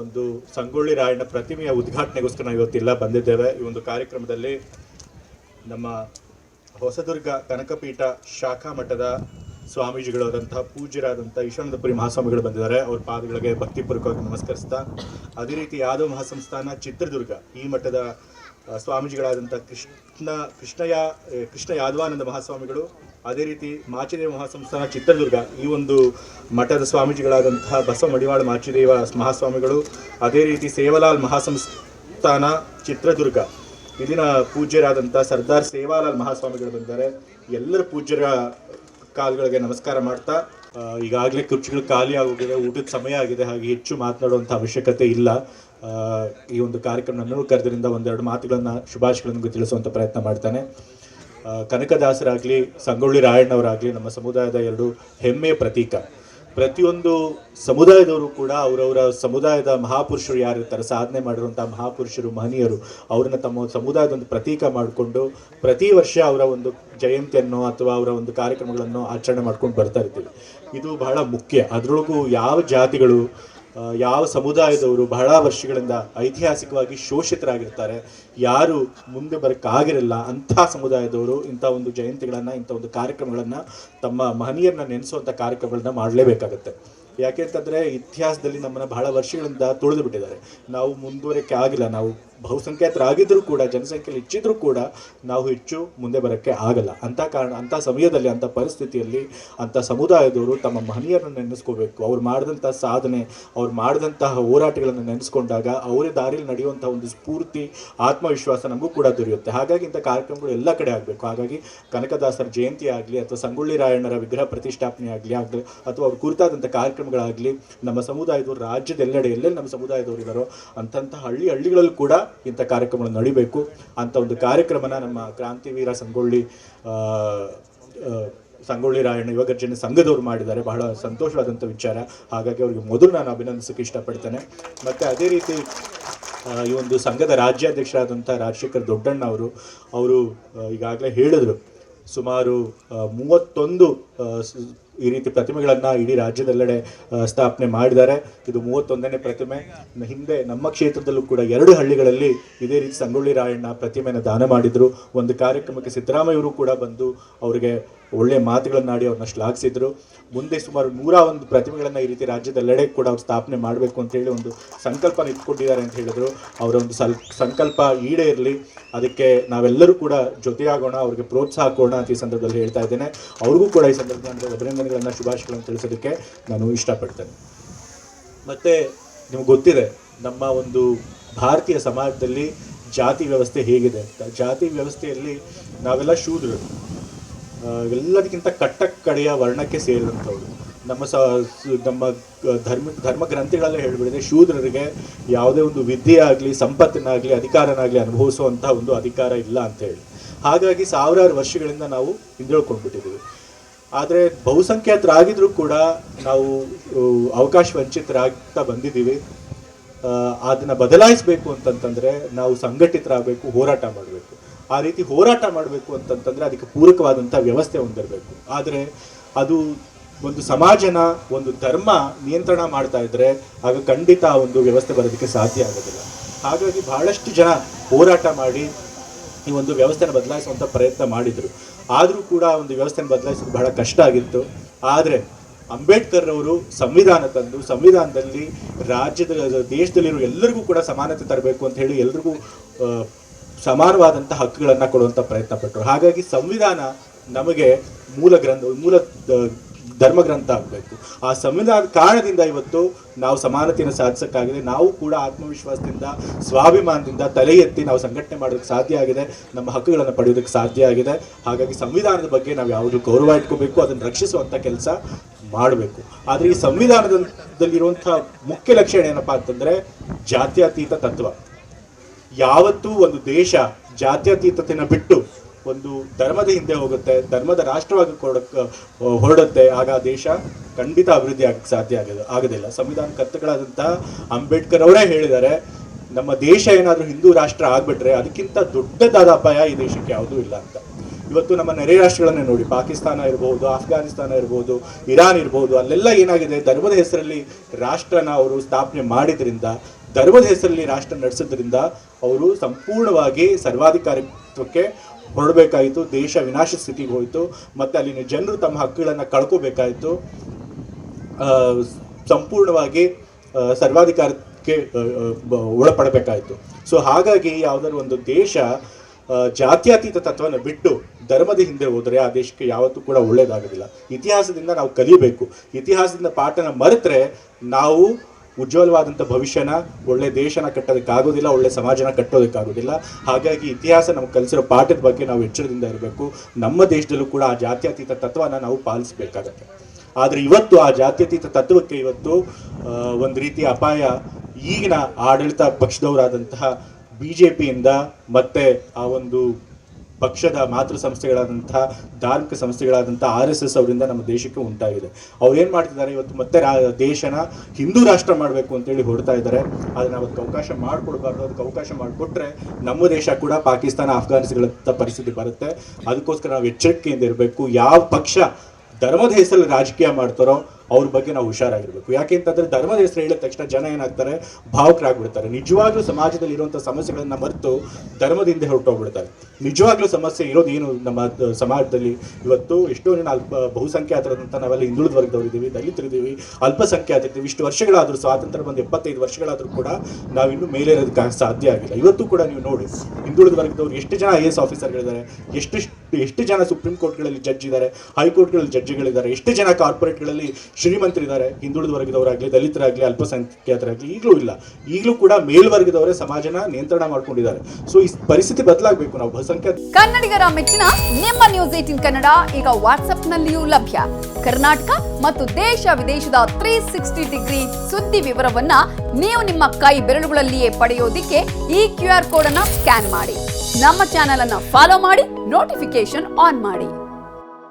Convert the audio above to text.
ಒಂದು ಸಂಗೊಳ್ಳಿ ರಾಯಣ್ಣ ಪ್ರತಿಮೆಯ ಉದ್ಘಾಟನೆಗೋಸ್ಕರ ನಾವು ಇವತ್ತಿಲ್ಲ ಬಂದಿದ್ದೇವೆ. ಈ ಒಂದು ಕಾರ್ಯಕ್ರಮದಲ್ಲಿ ನಮ್ಮ ಹೊಸದುರ್ಗ ಕನಕಪೀಠ ಶಾಖಾ ಮಠದ ಸ್ವಾಮೀಜಿಗಳಾದಂತಹ ಪೂಜ್ಯರಾದಂಥ ಈಶಾನಂದಪುರಿ ಮಹಾಸ್ವಾಮಿಗಳು ಬಂದಿದ್ದಾರೆ. ಅವ್ರ ಪಾದಗಳಿಗೆ ಭಕ್ತಿಪೂರ್ವಕವಾಗಿ ನಮಸ್ಕರಿಸ್ತಾ, ಅದೇ ರೀತಿ ಯಾದವ ಮಹಾಸಂಸ್ಥಾನ ಚಿತ್ರದುರ್ಗ ಈ ಮಠದ ಸ್ವಾಮೀಜಿಗಳಾದಂಥ ಕೃಷ್ಣ ಕೃಷ್ಣಯ ಕೃಷ್ಣ ಯಾದವಾನಂದ ಮಹಾಸ್ವಾಮಿಗಳು, ಅದೇ ರೀತಿ ಮಾಚಿದೇವ ಮಹಾಸಂಸ್ಥಾನ ಚಿತ್ರದುರ್ಗ, ಈ ಒಂದು ಮಠದ ಸ್ವಾಮೀಜಿಗಳಾದಂತಹ ಬಸವ ಮಡಿವಾಳ ಮಾಚಿದೇವ ಮಹಾಸ್ವಾಮಿಗಳು, ಅದೇ ರೀತಿ ಸೇವಲಾಲ್ ಮಹಾಸಂಸ್ಥಾನ ಚಿತ್ರದುರ್ಗ, ಇಲ್ಲಿನ ಪೂಜ್ಯರಾದಂಥ ಸರ್ದಾರ್ ಸೇವಾಲಾಲ್ ಮಹಾಸ್ವಾಮಿಗಳು ಬಂದಿದ್ದಾರೆ ಎಲ್ಲರ ಪೂಜ್ಯರ ಕಾಲುಗಳಿಗೆ ನಮಸ್ಕಾರ ಮಾಡ್ತಾ ಈಗಾಗಲೇ ಕುರ್ಚಿಗಳು ಖಾಲಿ ಆಗೋಗಿದೆ, ಊಟದ ಸಮಯ ಆಗಿದೆ, ಹಾಗೆ ಹೆಚ್ಚು ಮಾತನಾಡುವಂಥ ಅವಶ್ಯಕತೆ ಇಲ್ಲ. ಈ ಒಂದು ಕಾರ್ಯಕ್ರಮ ಕರೆದರಿಂದ ಒಂದೆರಡು ಮಾತುಗಳನ್ನು, ಶುಭಾಶಯಗಳನ್ನು ತಿಳಿಸುವಂಥ ಪ್ರಯತ್ನ ಮಾಡ್ತಾನೆ. ಕನಕದಾಸರಾಗಲಿ, ಸಂಗೊಳ್ಳಿ ರಾಯಣ್ಣವರಾಗಲಿ, ನಮ್ಮ ಸಮುದಾಯದ ಎರಡು ಹೆಮ್ಮೆಯ ಪ್ರತೀಕ. ಪ್ರತಿಯೊಂದು ಸಮುದಾಯದವರು ಕೂಡ ಅವರವರ ಸಮುದಾಯದ ಮಹಾಪುರುಷರು ಯಾರಿರ್ತಾರೆ ಸಾಧನೆ ಮಾಡಿರುವಂತಹ ಮಹಾಪುರುಷರು, ಮಹನೀಯರು, ಅವ್ರನ್ನ ತಮ್ಮ ಸಮುದಾಯದ ಒಂದು ಪ್ರತೀಕ ಮಾಡಿಕೊಂಡು ಪ್ರತಿ ವರ್ಷ ಅವರ ಒಂದು ಜಯಂತಿಯನ್ನು ಅಥವಾ ಅವರ ಒಂದು ಕಾರ್ಯಕ್ರಮಗಳನ್ನು ಆಚರಣೆ ಮಾಡ್ಕೊಂಡು ಬರ್ತಾ ಇರ್ತೀವಿ. ಇದು ಬಹಳ ಮುಖ್ಯ. ಅದರೊಳಗೂ ಯಾವ ಜಾತಿಗಳು ಯಾವ ಸಮುದಾಯದವರು ಬಹಳ ವರ್ಷಗಳಿಂದ ಐತಿಹಾಸಿಕವಾಗಿ ಶೋಷಿತರಾಗಿರ್ತಾರೆ, ಯಾರು ಮುಂದೆ ಬರೋಕ್ಕಾಗಿರಲ್ಲ, ಅಂಥ ಸಮುದಾಯದವರು ಇಂಥ ಒಂದು ಜಯಂತಿಗಳನ್ನು, ಇಂಥ ಒಂದು ಕಾರ್ಯಕ್ರಮಗಳನ್ನು ತಮ್ಮ ಮಹನೀಯರನ್ನ ನೆನೆಸುವಂಥ ಕಾರ್ಯಕ್ರಮಗಳನ್ನ ಮಾಡಲೇಬೇಕಾಗುತ್ತೆ. ಯಾಕೆ ಅಂತಂದರೆ ಇತಿಹಾಸದಲ್ಲಿ ನಮ್ಮನ್ನು ಬಹಳ ವರ್ಷಗಳಿಂದ ತುಳಿದು ಬಿಟ್ಟಿದ್ದಾರೆ. ನಾವು ಮುಂದುವರಿಕೆ ಆಗಿಲ್ಲ, ನಾವು ಬಹುಸಂಖ್ಯಾತರಾಗಿದ್ದರೂ ಕೂಡ, ಜನಸಂಖ್ಯೆಯಲ್ಲಿ ಹೆಚ್ಚಿದ್ರೂ ಕೂಡ ನಾವು ಹೆಚ್ಚು ಮುಂದೆ ಬರೋಕ್ಕೆ ಆಗಲ್ಲ. ಅಂಥ ಕಾರಣ, ಅಂಥ ಸಮಯದಲ್ಲಿ, ಅಂಥ ಪರಿಸ್ಥಿತಿಯಲ್ಲಿ ಅಂಥ ಸಮುದಾಯದವರು ತಮ್ಮ ಮಹನೀಯರನ್ನು ನೆನೆಸ್ಕೋಬೇಕು. ಅವ್ರು ಮಾಡಿದಂಥ ಸಾಧನೆ, ಅವ್ರು ಮಾಡಿದಂತಹ ಹೋರಾಟಗಳನ್ನು ನೆನೆಸ್ಕೊಂಡಾಗ ಅವರೇ ದಾರಿಯಲ್ಲಿ ನಡೆಯುವಂಥ ಒಂದು ಸ್ಫೂರ್ತಿ, ಆತ್ಮವಿಶ್ವಾಸ ನಮಗೂ ಕೂಡ ದೊರೆಯುತ್ತೆ. ಹಾಗಾಗಿ ಇಂಥ ಕಾರ್ಯಕ್ರಮಗಳು ಎಲ್ಲ ಕಡೆ ಆಗಬೇಕು. ಹಾಗಾಗಿ ಕನಕದಾಸರ ಜಯಂತಿ ಆಗಲಿ ಅಥವಾ ಸಂಗೊಳ್ಳಿ ರಾಯಣ್ಣರ ವಿಗ್ರಹ ಪ್ರತಿಷ್ಠಾಪನೆ ಆಗಲಿ ಆಗಲಿ ಅಥವಾ ಅವ್ರ ಕುರಿತಾದಂಥ ಕಾರ್ಯಕ್ರಮಗಳಾಗಲಿ ನಮ್ಮ ಸಮುದಾಯದವರು ರಾಜ್ಯದ ಎಲ್ಲೆಡೆ, ಎಲ್ಲೆಲ್ಲಿ ನಮ್ಮ ಸಮುದಾಯದವರು ಇದ್ದಾರೋ ಅಂಥಂಥ ಹಳ್ಳಿ ಹಳ್ಳಿಗಳಲ್ಲೂ ಕೂಡ ಇಂಥ ಕಾರ್ಯಕ್ರಮಗಳು ನಡಿಬೇಕು. ಅಂತ ಒಂದು ಕಾರ್ಯಕ್ರಮನ ನಮ್ಮ ಕ್ರಾಂತಿವೀರ ಸಂಗೊಳ್ಳಿ ಸಂಗೊಳ್ಳಿ ರಾಯಣ್ಣ ಯುವಗರ್ಜನೆ ಸಂಘದವರು ಮಾಡಿದ್ದಾರೆ. ಬಹಳ ಸಂತೋಷವಾದಂಥ ವಿಚಾರ. ಹಾಗಾಗಿ ಅವರಿಗೆ ಮೊದಲು ನಾನು ಅಭಿನಂದಿಸೋಕೆ ಇಷ್ಟಪಡ್ತೇನೆ. ಮತ್ತು ಅದೇ ರೀತಿ ಈ ಒಂದು ಸಂಘದ ರಾಜ್ಯಾಧ್ಯಕ್ಷರಾದಂಥ ರಾಜಶೇಖರ್ ದೊಡ್ಡಣ್ಣ ಅವರು ಅವರು ಈಗಾಗಲೇ ಹೇಳಿದರು, ಸುಮಾರು ಮೂವತ್ತೊಂದು ಈ ರೀತಿ ಪ್ರತಿಮೆಗಳನ್ನು ಇಡೀ ರಾಜ್ಯದೆಲ್ಲೆಡೆ ಸ್ಥಾಪನೆ ಮಾಡಿದ್ದಾರೆ. ಇದು ಮೂವತ್ತೊಂದನೇ ಪ್ರತಿಮೆ. ಹಿಂದೆ ನಮ್ಮ ಕ್ಷೇತ್ರದಲ್ಲೂ ಕೂಡ ಎರಡು ಹಳ್ಳಿಗಳಲ್ಲಿ ಇದೇ ರೀತಿ ಸಂಗೊಳ್ಳಿ ರಾಯಣ್ಣ ಪ್ರತಿಮೆಯನ್ನು ದಾನ ಮಾಡಿದ್ರು. ಒಂದು ಕಾರ್ಯಕ್ರಮಕ್ಕೆ ಸಿದ್ದರಾಮಯ್ಯವರು ಕೂಡ ಬಂದು ಅವರಿಗೆ ಒಳ್ಳೆಯ ಮಾತುಗಳನ್ನಾಡಿ ಅವ್ರನ್ನ ಶ್ಲಾಘಿಸಿದ್ರು. ಮುಂದೆ ಸುಮಾರು ನೂರ ಒಂದು ಪ್ರತಿಮೆಗಳನ್ನು ಈ ರೀತಿ ರಾಜ್ಯದೆಲ್ಲೆಡೆ ಕೂಡ ಅವ್ರು ಸ್ಥಾಪನೆ ಮಾಡಬೇಕು ಅಂತ ಹೇಳಿ ಒಂದು ಸಂಕಲ್ಪನ ಇಟ್ಕೊಂಡಿದ್ದಾರೆ ಅಂತ ಹೇಳಿದ್ರು. ಅವರ ಒಂದು ಸಲ್, ಸಂಕಲ್ಪ ಈಡೇರಲಿ ಅದಕ್ಕೆ ನಾವೆಲ್ಲರೂ ಕೂಡ ಜೊತೆಯಾಗೋಣ, ಅವ್ರಿಗೆ ಪ್ರೋತ್ಸಾಹ ಕೊಡೋಣ ಅಂತ ಈ ಸಂದರ್ಭದಲ್ಲಿ ಹೇಳ್ತಾ ಇದ್ದೇನೆ. ಅವ್ರಿಗೂ ಕೂಡ ಈ ಸಂದರ್ಭದಲ್ಲಿ ಅಭಿನಂದನೆಗಳನ್ನು, ಶುಭಾಶಯಗಳನ್ನು ತಿಳಿಸೋದಕ್ಕೆ ನಾನು ಇಷ್ಟಪಡ್ತೇನೆ. ಮತ್ತು ನಿಮ್ಗೆ ಗೊತ್ತಿದೆ, ನಮ್ಮ ಒಂದು ಭಾರತೀಯ ಸಮಾಜದಲ್ಲಿ ಜಾತಿ ವ್ಯವಸ್ಥೆ ಹೇಗಿದೆ ಅಂತ. ಜಾತಿ ವ್ಯವಸ್ಥೆಯಲ್ಲಿ ನಾವೆಲ್ಲ ಶೂದ್ರರು. ಎಲ್ಲದಕ್ಕಿಂತ ಕಟ್ಟ ಕಡೆಯ ವರ್ಣಕ್ಕೆ ಸೇರಿದಂಥವ್ರು. ನಮ್ಮ ಸ ನಮ್ಮ ಧರ್ಮ ಧರ್ಮ ಗ್ರಂಥಗಳಲ್ಲೇ ಹೇಳಿಬಿಡಿದ್ರೆ ಶೂದ್ರರಿಗೆ ಯಾವುದೇ ಒಂದು ವಿದ್ಯೆ ಆಗಲಿ ಸಂಪತ್ತನ್ನಾಗಲಿ ಅಧಿಕಾರನಾಗಲಿ ಅನುಭವಿಸುವಂಥ ಒಂದು ಅಧಿಕಾರ ಇಲ್ಲ ಅಂತ ಹೇಳಿ. ಹಾಗಾಗಿ ಸಾವಿರಾರು ವರ್ಷಗಳಿಂದ ನಾವು ಹಿಂದೇಳ್ಕೊಂಡ್ಬಿಟ್ಟಿದ್ದೀವಿ ಆದರೆ ಬಹುಸಂಖ್ಯಾತರಾಗಿದ್ರೂ ಕೂಡ ನಾವು ಅವಕಾಶ ವಂಚಿತರಾಗ್ತಾ ಬಂದಿದ್ದೀವಿ. ಅದನ್ನ ಬದಲಾಯಿಸಬೇಕು ಅಂತಂತಂದರೆ ನಾವು ಸಂಘಟಿತರಾಗಬೇಕು, ಹೋರಾಟ ಮಾಡಬೇಕು. ಆ ರೀತಿ ಹೋರಾಟ ಮಾಡಬೇಕು ಅಂತಂತಂದ್ರೆ ಅದಕ್ಕೆ ಪೂರಕವಾದಂಥ ವ್ಯವಸ್ಥೆ ಹೊಂದಿರಬೇಕು. ಆದರೆ ಅದು ಒಂದು ಸಮಾಜನ, ಒಂದು ಧರ್ಮ ನಿಯಂತ್ರಣ ಮಾಡ್ತಾ ಇದ್ರೆ ಆಗ ಖಂಡಿತ ಒಂದು ವ್ಯವಸ್ಥೆ ಬರೋದಕ್ಕೆ ಸಾಧ್ಯ ಆಗೋದಿಲ್ಲ. ಹಾಗಾಗಿ ಬಹಳಷ್ಟು ಜನ ಹೋರಾಟ ಮಾಡಿ ಈ ಒಂದು ವ್ಯವಸ್ಥೆನ ಬದಲಾಯಿಸುವಂಥ ಪ್ರಯತ್ನ ಮಾಡಿದರು. ಆದರೂ ಕೂಡ ಒಂದು ವ್ಯವಸ್ಥೆನ ಬದಲಾಯಿಸೋದು ಬಹಳ ಕಷ್ಟ ಆಗಿತ್ತು. ಆದರೆ ಅಂಬೇಡ್ಕರ್ ಅವರು ಸಂವಿಧಾನ ತಂದು, ಸಂವಿಧಾನದಲ್ಲಿ ರಾಜ್ಯದ, ದೇಶದಲ್ಲಿರೋ ಎಲ್ಲರಿಗೂ ಕೂಡ ಸಮಾನತೆ ತರಬೇಕು ಅಂತ ಹೇಳಿ ಎಲ್ರಿಗೂ ಸಮಾನವಾದಂಥ ಹಕ್ಕುಗಳನ್ನು ಕೊಡುವಂಥ ಪ್ರಯತ್ನ ಪಟ್ಟರು. ಹಾಗಾಗಿ ಸಂವಿಧಾನ ನಮಗೆ ಮೂಲ ಗ್ರಂಥ, ಮೂಲ ಧರ್ಮ ಗ್ರಂಥ ಆಗಬೇಕು. ಆ ಸಂವಿಧಾನದ ಕಾರಣದಿಂದ ಇವತ್ತು ನಾವು ಸಮಾನತೆಯನ್ನು ಸಾಧಿಸೋಕ್ಕಾಗಿದೆ ನಾವು ಕೂಡ ಆತ್ಮವಿಶ್ವಾಸದಿಂದ, ಸ್ವಾಭಿಮಾನದಿಂದ ತಲೆ ಎತ್ತಿ ನಾವು ಸಂಘಟನೆ ಮಾಡೋದಕ್ಕೆ ಸಾಧ್ಯ ಆಗಿದೆ, ನಮ್ಮ ಹಕ್ಕುಗಳನ್ನು ಪಡೆಯೋದಕ್ಕೆ ಸಾಧ್ಯ ಆಗಿದೆ. ಹಾಗಾಗಿ ಸಂವಿಧಾನದ ಬಗ್ಗೆ ನಾವು ಯಾವುದು ಗೌರವ ಇಟ್ಕೋಬೇಕು, ಅದನ್ನು ರಕ್ಷಿಸುವಂಥ ಕೆಲಸ ಮಾಡಬೇಕು. ಆದರೆ ಈ ಸಂವಿಧಾನದಲ್ಲಿರುವಂಥ ಮುಖ್ಯ ಲಕ್ಷಣ ಏನಪ್ಪಾ ಅಂತಂದರೆ ಜಾತ್ಯತೀತ ತತ್ವ. ಯಾವತ್ತೂ ಒಂದು ದೇಶ ಜಾತ್ಯತೀತತೆನ ಬಿಟ್ಟು ಒಂದು ಧರ್ಮದ ಹಿಂದೆ ಹೋಗುತ್ತೆ, ಧರ್ಮದ ರಾಷ್ಟ್ರವಾಗಿ ಹೊರಡುತ್ತೆ, ಆಗ ಆ ದೇಶ ಖಂಡಿತ ಅಭಿವೃದ್ಧಿ ಆಗಕ್ಕೆ ಸಾಧ್ಯ ಆಗೋದು, ಆಗೋದಿಲ್ಲ. ಸಂವಿಧಾನ ಕರ್ತಗಳಾದಂತಹ ಅಂಬೇಡ್ಕರ್ ಅವರೇ ಹೇಳಿದ್ದಾರೆ, ನಮ್ಮ ದೇಶ ಏನಾದರೂ ಹಿಂದೂ ರಾಷ್ಟ್ರ ಆಗ್ಬಿಟ್ರೆ ಅದಕ್ಕಿಂತ ದೊಡ್ಡದಾದ ಅಪಾಯ ಈ ದೇಶಕ್ಕೆ ಯಾವುದೂ ಇಲ್ಲ ಅಂತ. ಇವತ್ತು ನಮ್ಮ ನೆರೆ ರಾಷ್ಟ್ರಗಳನ್ನೇ ನೋಡಿ, ಪಾಕಿಸ್ತಾನ ಇರ್ಬೋದು ಅಫ್ಘಾನಿಸ್ತಾನ ಇರ್ಬೋದು, ಇರಾನ್ ಇರ್ಬೋದು, ಅಲ್ಲೆಲ್ಲ ಏನಾಗಿದೆ? ಧರ್ಮದ ಹೆಸರಲ್ಲಿ ರಾಷ್ಟ್ರನ ಅವರು ಸ್ಥಾಪನೆ ಮಾಡಿದ್ರಿಂದ, ಧರ್ಮದ ಹೆಸರಲ್ಲಿ ರಾಷ್ಟ್ರ ನಡೆಸೋದ್ರಿಂದ ಅವರು ಸಂಪೂರ್ಣವಾಗಿ ಸರ್ವಾಧಿಕಾರಿತ್ವಕ್ಕೆ ಹೊರಡಬೇಕಾಯಿತು, ದೇಶ ವಿನಾಶ ಸ್ಥಿತಿಗೆ ಹೋಯಿತು, ಮತ್ತು ಅಲ್ಲಿನ ಜನರು ತಮ್ಮ ಹಕ್ಕುಗಳನ್ನು ಕಳ್ಕೋಬೇಕಾಯಿತು. ಸಂಪೂರ್ಣವಾಗಿ ಸರ್ವಾಧಿಕಾರಕ್ಕೆ ಒಳಪಡಬೇಕಾಯಿತು. ಸೊ, ಹಾಗಾಗಿ ಯಾವುದಾದ್ರು ಒಂದು ದೇಶ ಜಾತ್ಯತೀತ ತತ್ವವನ್ನು ಬಿಟ್ಟು ಧರ್ಮದ ಹಿಂದೆ ಹೋದರೆ ಆ ದೇಶಕ್ಕೆ ಯಾವತ್ತೂ ಕೂಡ ಒಳ್ಳೆಯದಾಗೋದಿಲ್ಲ ಇತಿಹಾಸದಿಂದ ನಾವು ಕಲಿಬೇಕು. ಇತಿಹಾಸದಿಂದ ಪಾಠನ ಮರೆತರೆ ನಾವು ಉಜ್ವಲವಾದಂಥ ಭವಿಷ್ಯನ, ಒಳ್ಳೆ ದೇಶನ ಕಟ್ಟೋದಕ್ಕಾಗೋದಿಲ್ಲ, ಒಳ್ಳೆ ಸಮಾಜನ ಕಟ್ಟೋದಕ್ಕಾಗೋದಿಲ್ಲ. ಹಾಗಾಗಿ ಇತಿಹಾಸ ನಮ್ಗೆ ಕಲಿಸಿರೋ ಪಾಠದ ಬಗ್ಗೆ ನಾವು ಎಚ್ಚರದಿಂದ ಇರಬೇಕು. ನಮ್ಮ ದೇಶದಲ್ಲೂ ಕೂಡ ಆ ಜಾತ್ಯತೀತ ತತ್ವನ ನಾವು ಪಾಲಿಸಬೇಕಾಗತ್ತೆ. ಆದರೆ ಇವತ್ತು ಆ ಜಾತ್ಯತೀತ ತತ್ವಕ್ಕೆ ಇವತ್ತು ಒಂದು ರೀತಿಯ ಅಪಾಯ. ಈಗಿನ ಆಡಳಿತ ಪಕ್ಷದವರಾದಂತಹ ಬಿ ಜೆ ಪಿಯಿಂದ ಮತ್ತೆ ಆ ಒಂದು ಪಕ್ಷದ ಮಾತೃ ಸಂಸ್ಥೆಗಳಾದಂತಹ ಧಾರ್ಮಿಕ ಸಂಸ್ಥೆಗಳಾದಂಥ ಆರ್ ಎಸ್ ಎಸ್ ಅವರಿಂದ ನಮ್ಮ ದೇಶಕ್ಕೆ ಉಂಟಾಗಿದೆ. ಅವ್ರು ಏನು ಮಾಡ್ತಿದ್ದಾರೆ, ಇವತ್ತು ಮತ್ತೆ ರಾ- ದೇಶನ ಹಿಂದೂ ರಾಷ್ಟ್ರ ಮಾಡಬೇಕು ಅಂತೇಳಿ ಹೊಡ್ತಾ ಇದ್ದಾರೆ. ಅದನ್ನ ಅವತ್ತು ಅವಕಾಶ ಮಾಡಿಕೊಡ್ಬಾರ್ದು. ಅದಕ್ಕೆ ಅವಕಾಶ ಮಾಡಿಕೊಟ್ರೆ ನಮ್ಮ ದೇಶ ಕೂಡ ಪಾಕಿಸ್ತಾನ ಅಫ್ಘಾನಿಸ್ತಾನಗಳಂಥ ಪರಿಸ್ಥಿತಿ ಬರುತ್ತೆ. ಅದಕ್ಕೋಸ್ಕರ ನಾವು ಎಚ್ಚರಿಕೆಯಿಂದ ಇರಬೇಕು. ಯಾವ ಪಕ್ಷ ಧರ್ಮದ ಹೆಸರಲ್ಲಿ ರಾಜಕೀಯ ಮಾಡ್ತಾರೋ ಅವ್ರ ಬಗ್ಗೆ ನಾವು ಹುಷಾರಾಗಿರ್ಬೇಕು. ಯಾಕೆ ಅಂತಂದ್ರೆ ಧರ್ಮದ ಹೆಸರು ಹೇಳಿದ ತಕ್ಷಣ ಜನ ಏನಾಗ್ತಾರೆ? ಭಾವುಕರಾಗ್ಬಿಡ್ತಾರೆ ನಿಜವಾಗ್ಲೂ ಸಮಾಜದಲ್ಲಿ ಇರುವಂಥ ಸಮಸ್ಯೆಗಳನ್ನ ಮರೆತು ಧರ್ಮದಿಂದ ಹೊರಟೋಗ್ಬಿಡ್ತಾರೆ. ನಿಜವಾಗ್ಲೂ ಸಮಸ್ಯೆ ಇರೋದು ಏನು ನಮ್ಮ ಸಮಾಜದಲ್ಲಿ? ಇವತ್ತು ಎಷ್ಟೋ ಅಲ್ಪ ಬಹುಸಂಖ್ಯಾತರಂತ ನಾವೆಲ್ಲ ಹಿಂದುಳಿದ ವರ್ಗದವ್ರು ಇದ್ದೀವಿ ದಲಿತರಿದ್ದೀವಿ ಅಲ್ಪಸಂಖ್ಯಾತರಿದ್ದೀವಿ ಇಷ್ಟು ವರ್ಷಗಳಾದರೂ ಸ್ವಾತಂತ್ರ್ಯ ಬಂದು ಎಪ್ಪತ್ತೈದು ವರ್ಷಗಳಾದರೂ ಕೂಡ ನಾವು ಮೇಲೆ ಇರೋದಕ್ಕೆ ಸಾಧ್ಯ ಆಗಿಲ್ಲ. ಇವತ್ತು ಕೂಡ ನೀವು ನೋಡಿ, ಹಿಂದುಳಿದ ವರ್ಗದವ್ರು ಎಷ್ಟು ಜನ ಐ ಎಸ್ ಆಫೀಸರ್ಗಳಿದ್ದಾರೆ ಎಷ್ಟು ಎಷ್ಟು ಜನ ಸುಪ್ರೀಂ ಕೋರ್ಟ್ಗಳಲ್ಲಿ ಜಡ್ಜ್ ಇದ್ದಾರೆ ಹೈಕೋರ್ಟ್ಗಳಲ್ಲಿ ಜಡ್ಜ್ಗಳಿದ್ದಾರೆ ಎಷ್ಟು ಜನ ಕಾರ್ಪೊರೇಟ್ಗಳಲ್ಲಿ ಶ್ರೀಮಂತರಿದ್ದಾರೆ ಹಿಂದುಳಿದ ವರ್ಗದವರಾಗಲಿ ದಲಿತರಾಗಲಿ, ಅಲ್ಪಸಂಖ್ಯಾತರಾಗಲಿ, ಈಗಲೂ ಇಲ್ಲ. ಈಗಲೂ ಕೂಡ ಮೇಲ್ವರ್ಗದವರೇ ಸಮಾಜನ ನಿಯಂತ್ರಣ ಮಾಡ್ಕೊಂಡಿದ್ದಾರೆ. ಸೊ ಈ ಪರಿಸ್ಥಿತಿ ಬದಲಾಗಬೇಕು ನಾವು ಬಹುಸಂಖ್ಯಾತ ಕನ್ನಡಿಗರ ಮೆಚ್ಚಿನ ನಿಮ್ಮ ನ್ಯೂಸ್ ಏಟಿನ್ ಕನ್ನಡ, ಈಗ ವಾಟ್ಸ್ಆಪ್ನಲ್ಲಿಯೂ ಲಭ್ಯ. ಕರ್ನಾಟಕ ಮತ್ತು ದೇಶ ವಿದೇಶದ ತ್ರೀ ಸಿಕ್ಸ್ಟಿ ಡಿಗ್ರಿ ಸುದ್ದಿ ವಿವರವನ್ನ ನೀವು ನಿಮ್ಮ ಕೈ ಬೆರಳುಗಳಲ್ಲಿಯೇ ಪಡೆಯೋದಿಕ್ಕೆ ಈ ಕ್ಯೂ ಆರ್ ಕೋಡ್ ಅನ್ನ ಸ್ಕ್ಯಾನ್ ಮಾಡಿ. ನಮ್ಮ ಚಾನೆಲ್ ಅನ್ನ ಫಾಲೋ ಮಾಡಿ. ನೋಟಿಫಿಕೇಶನ್ ಆನ್ ಮಾಡಿ